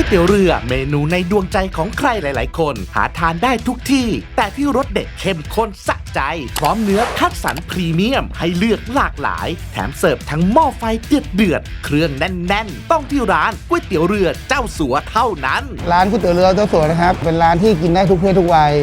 ยเตี๋ยวเรือเมนูในดวงใจของใครหลาย ๆ คน หาทานได้ทุกที่ แต่ที่รสเด็ดเข้มข้นสะใจ พร้อมเนื้อคัดสรรพรีเมียม ให้เลือกหลากหลาย แถมเสิร์ฟทั้งหม้อไฟเดือดเดือดเครื่องแน่น ๆ ต้องที่ร้านก๋วยเตี๋ยวเรือเจ้าสัวเท่านั้น ร้านก๋วยเตี๋ยวเรือเจ้าสัวนะครับ เป็นร้านที่กินได้ทุกเพศทุกวัย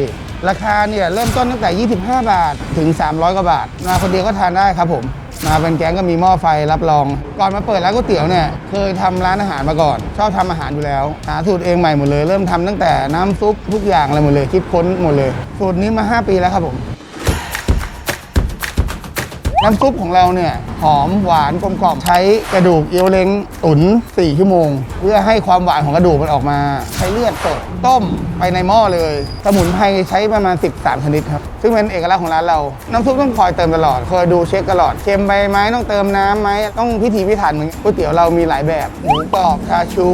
ราคาเนี่ยเริ่มต้นตั้งแต่ 25 บาทถึง 300 กว่าบาทมาคนเดียวก็ทานได้ครับผม มาเป็นแก๊งก็มีหม้อไฟรับรอง ก่อนมาเปิดร้านก๋วยเตี๋ยวเนี่ยเคยทำร้านอาหารมาก่อน ชอบทำอาหารอยู่แล้ว หาสูตรเองใหม่หมดเลย เริ่มทำตั้งแต่น้ำซุปทุกอย่างอะไรหมดเลยคิดค้นหมดเลย สูตรนี้มา 5 ปีแล้วครับผม น้ำซุปของเราเนี่ยหอมหวานกลมกล่อมใช้กระดูกเอียวเล้งตุ๋น4ชั่วโมง เพื่อให้ความหวานของกระดูกมันออกมา ใช้เลือดสดต้มไปในหม้อเลย สมุนไพรใช้ประมาณ 13ชนิดครับซึ่งเป็นเอกลักษณ์ของร้านเรา น้ำซุปต้องคอยเติมตลอด คอยดูเช็คตลอด เค็มไปไหมต้องเติมน้ำไหมต้องพิถีพิถันเหมือนก๋วยเตี๋ยวเรามีหลายแบบ หมูกรอบชาชู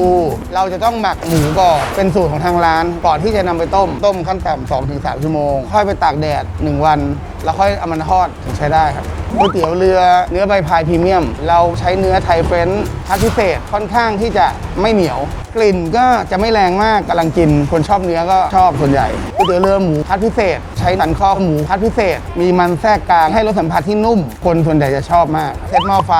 เราจะต้องหมักหมูก่อนเป็นสูตรของทางร้าน ก่อนที่จะนำไปต้ม ต้มขั้นต่ำ2-3ถึง3ชั่วโมง ค่อยไปตากแดด 1 วัน แล้วค่อยเอามันทอดถึงใช้ได้ครับก๋วยเตี๋ยวเรือเนื้อใบพายพรีเมียม เราใช้เนื้อไทยเฟรนช์คัดพิเศษค่อนข้างที่จะไม่เหนียว กลิ่นก็จะไม่แรงมากกำลังกิน คนชอบเนื้อก็ชอบส่วนใหญ่ก๋วยเตี๋ยวเรือหมูคัดพิเศษ ใช้สันคอหมูคัดพิเศษ มีมันแทรกกลางให้รสสัมผัสที่นุ่ม คนส่วนใหญ่จะชอบมากเซตหม้อไฟ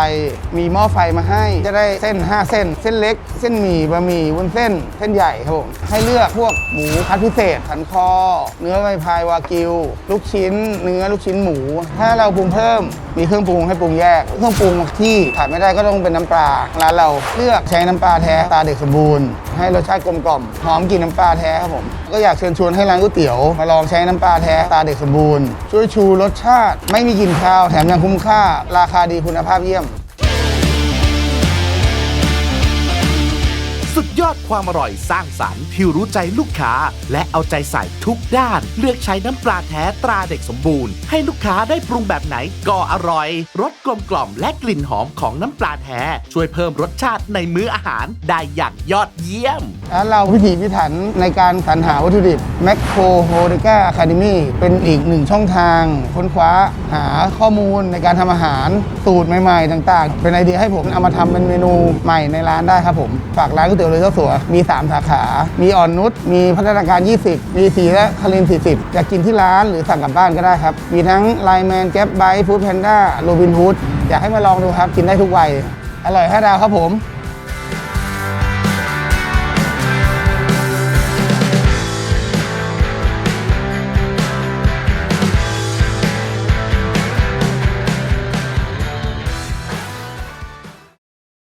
มีหม้อไฟมาให้ จะได้เส้น 5 เส้น เส้นเล็ก เส้นหมี่บะหมี่วุ้นเส้น เส้นใหญ่ครับผมให้เลือกพวกหมูคัดพิเศษสันคอ เนื้อใบพายวากิว ลูกชิ้น เนื้อลูกชิ้นหมู ถ้าเราปรุงเพิ่มมีเครื่องปรุงให้ปรุงแยก เครื่องปรุงที่ขาดไม่ได้ก็ต้องเป็นน้ำปลาร้านเราเลือกใช้น้ำปลาแท้ตาเด็กสมบูรณ์ ให้รสชาติกลมกล่อมหอมกลิ่นน้ำปลาแท้ครับผมก็อยากเชิญชวนให้ร้านก๋วยเตี๋ยวมาลองใช้น้ำปลาแท้ตาเด็กสมบูรณ์ ช่วยชูรสชาติ ไม่มีกลิ่นคาวแถมยังคุ้มค่า ราคาดีคุณภาพเยี่ยม สุดยอดความอร่อยสร้างสรรค์ที่รู้ใจลูกค้า และเอาใจใส่ทุกด้าน เลือกใช้น้ำปลาแท้ตราเด็กสมบูรณ์ ให้ลูกค้าได้ปรุงแบบไหนก็อร่อยรสกลมกล่อมและกลิ่นหอมของน้ำปลาแท้ ช่วยเพิ่มรสชาติในมื้ออาหารได้อย่างยอดเยี่ยม ร้านเราพิถีพิถันในการสรรหาวัตถุดิบ m a c r o h o d e c a Academy เป็นอีกหนึ่งช่องทาง ค้นคว้าหาข้อมูลในการทำอาหารสูตรใหม่ ๆ ต่าง ๆ เป็นไอเดียให้ผมเอามาทำเป็นเมนูใหม่ในร้านได้ครับผมฝากร้านก๋วยเตี๋ยวเรือเจ้าสัว มี 3 สาขา มีอ่อนนุช มีพัฒนาการ 20 มีสีและคาริน 40 อยากกินที่ร้านหรือสั่งกลับบ้านก็ได้ครับ มีทั้งไลแมนแก๊ปไบฟู้ดแพนด้าโรบินฮูดอยากให้มาลองดูครับ กินได้ทุกวัย อร่อยห้าดาวครับผม